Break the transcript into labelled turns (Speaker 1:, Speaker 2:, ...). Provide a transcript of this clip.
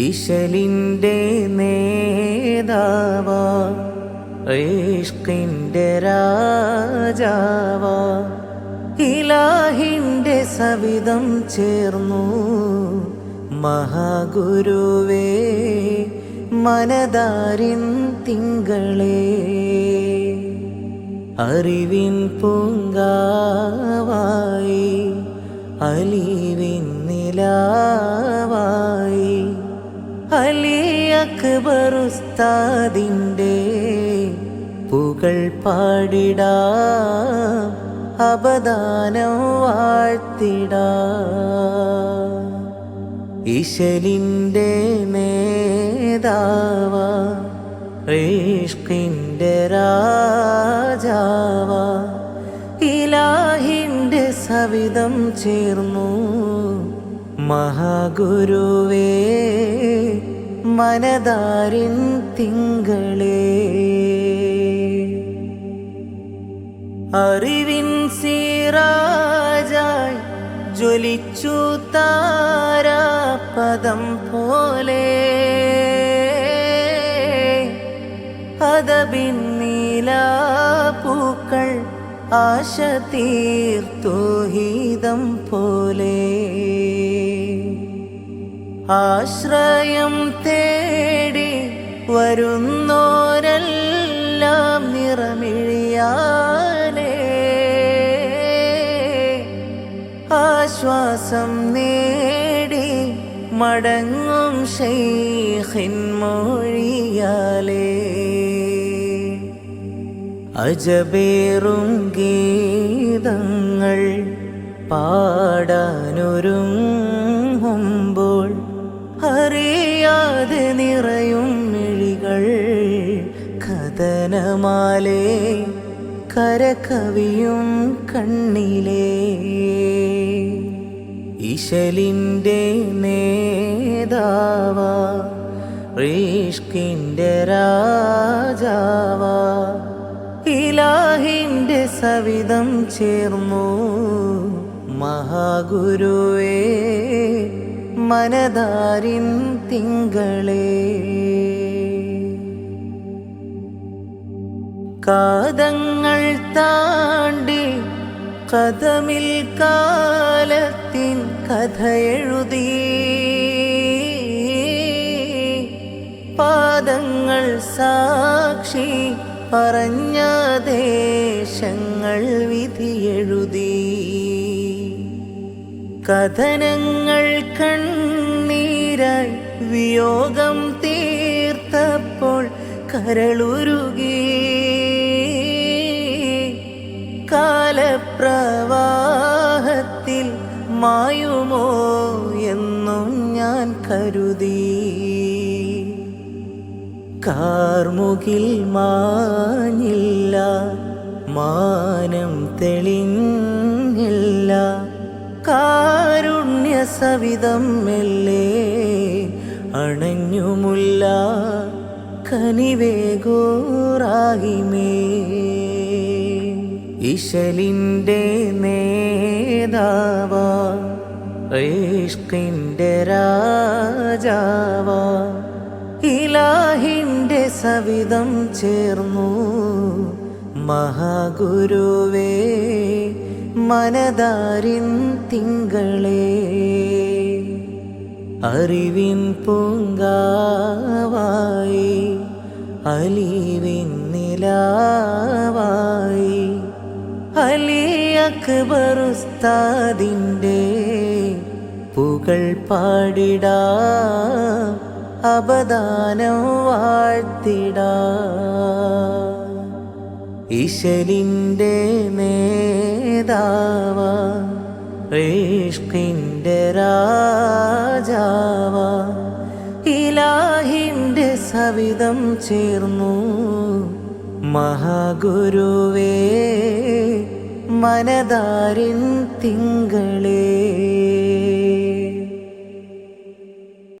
Speaker 1: ഇശലിന്റെ നേതാവ ഏഷ്കിന്റെ രാജാവ ഇലാഹിന്റെ സവിധം ചേർന്നു. മഹാഗുരുവേ മനതാരിൻ തിങ്കളേ അറിവിൻ പൂങ്കാവായി അലിവിൻ നിലാവായി അക്ബർ ഉസ്താദിന്റെ പുകൾ പാടിടാ അപദാനം വാഴ്ത്തിടാ. ഇശലിന്റെ നേതാവ ഇഷ്കിന്റെ രാജാവ. ഇലാഹിന്റെ സവിധം ചേർന്നു മഹാഗുരുവേ മനതാരിൻ തിങ്കളേ. അറിവിൻ സീറാജായി ജ്വലിച്ചു താരാപദം പോലെ. അതബിൻ പൂക്കൾ ആശ തീർത്തോഹീതം പോലെ. ആശ്രയം തേടി വരുന്നോരെല്ലാം നിറമിഴിയാലേ. ആശ്വാസം നേടി മടങ്ങും ശൈഖിൻ മൊഴിയാലേ. അജബേറും ഗീതങ്ങൾ പാടാനൊരുങ്ങുമ്പോൾ അറിയാതെ നിറയും മിഴികൾ കഥനമാലേ കരകവിയും കണ്ണിലേ. ഇശലിന്റെ നേതാവ റീഷ്കിന്റെ രാജാവ. ഇലാഹിന്റെ സവിധം ചേർന്നു മഹാഗുരുവേ. മനതാരിൻ തിങ്കളേ. കാതങ്ങൾ താണ്ടി കഥമിൽ കാലത്തിൻ കഥയെഴുതി. പാദങ്ങൾ സാക്ഷി പറഞ്ഞ ദേശങ്ങൾ വിധിയെഴുതി. കഥനങ്ങൾ കണ്ണീരായി വിയോഗം തീർത്തപ്പോൾ കരളുരുകി. കാലപ്രവാഹത്തിൽ മായുമോ എന്നും ഞാൻ കരുതി. കാർമുകിൽ മാഞ്ഞില്ല മാനം തെളിഞ്ഞില്ല. കാരുണ്യ സവിതം മെല്ലേ അണഞ്ഞുമുല്ല കനിവേഗോറാഹിമേ. ഇശലിന്റെ നേതാവ രാജാവാ രാജാവ ഇലാഹിന്റെ സവിതം ചേർന്നു മഹാഗുരുവേ മനതാരിൻ തിങ്കളേ അറിവിൻ പൂങ്കാവായി അലിവിൻ നിലാവായി. അലി അക്ബറുസ്താദിന്റെ പുകൾ പാടിടാ അപദാനം വാഴ്ത്തിടാ. ഇശലിന്റെ നേതാവ ഇഷ്കിന്റെ രാജാവ. ഇലാഹിന്റെ സവിധം ചേർന്നു. മഹാഗുരുവേ മനതാരിൻ തിങ്കളേ.